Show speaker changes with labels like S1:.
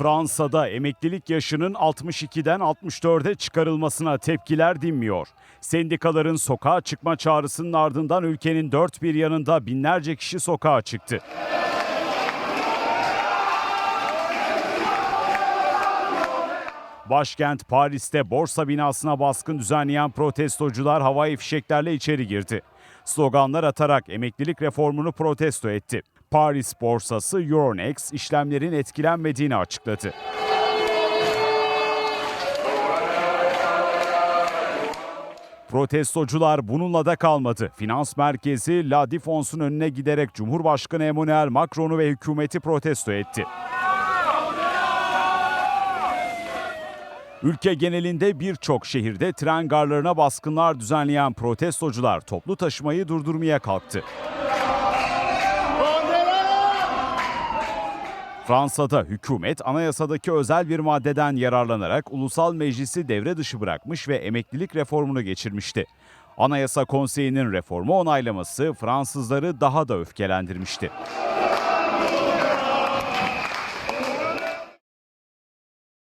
S1: Fransa'da emeklilik yaşının 62'den 64'e çıkarılmasına tepkiler dinmiyor. Sendikaların sokağa çıkma çağrısının ardından ülkenin dört bir yanında binlerce kişi sokağa çıktı. Başkent Paris'te borsa binasına baskın düzenleyen protestocular havai fişeklerle içeri girdi. Sloganlar atarak emeklilik reformunu protesto etti. Paris borsası Euronext işlemlerin etkilenmediğini açıkladı. Protestocular bununla da kalmadı. Finans merkezi La Défense'un önüne giderek Cumhurbaşkanı Emmanuel Macron'u ve hükümeti protesto etti. Ülke genelinde birçok şehirde tren garlarına baskınlar düzenleyen protestocular toplu taşımayı durdurmaya kalktı. Fransa'da hükümet anayasadaki özel bir maddeden yararlanarak ulusal meclisi devre dışı bırakmış ve emeklilik reformunu geçirmişti. Anayasa Konseyi'nin reformu onaylaması Fransızları daha da öfkelendirmişti.